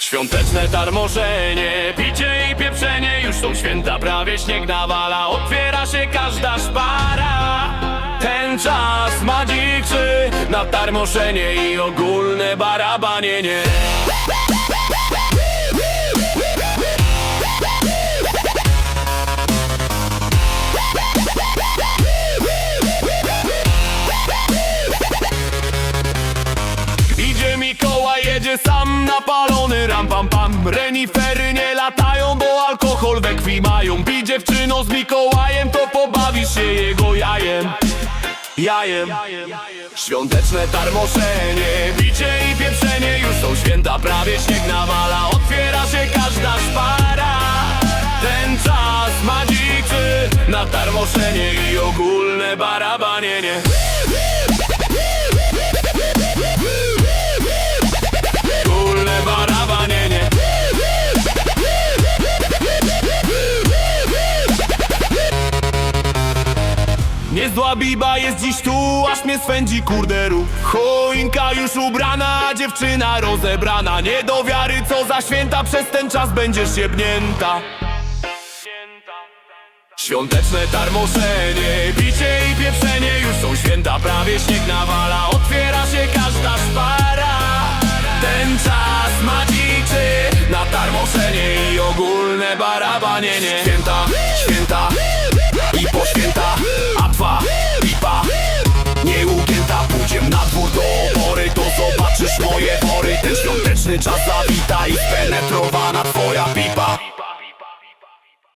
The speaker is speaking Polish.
Świąteczne tarmoszenie, picie i pieprzenie Już są święta, prawie śnieg nawala Otwiera się każda szpara. Ten czas ma dzikrzy Na tarmoszenie i ogólne barabanienie Idzie Mikołaj, jedzie sam napalony krwi mają Bij dziewczyno z Mikołajem, to pobawisz się jego jajem. Jajem. Świąteczne tarmoszenie, bicie i pieprzenie Już są święta, prawie śnieg nawala Otwiera się każda szpara. Ten czas ma dziczy Na tarmoszenie i ogólne barabanienie Niezła biba jest dziś tu, aż mnie swędzi kurderu Choinka już ubrana, dziewczyna rozebrana. Nie do wiary, co za święta, przez ten czas będziesz jebnięta Świąteczne tarmoszenie, bicie i pieprzenie Już są święta, prawie śnieg nawala Otwiera się każda szpara. Ten czas ma dziczy Na tarmoszenie i ogólne barabanienie Mroczny czas zawita i penetrowana.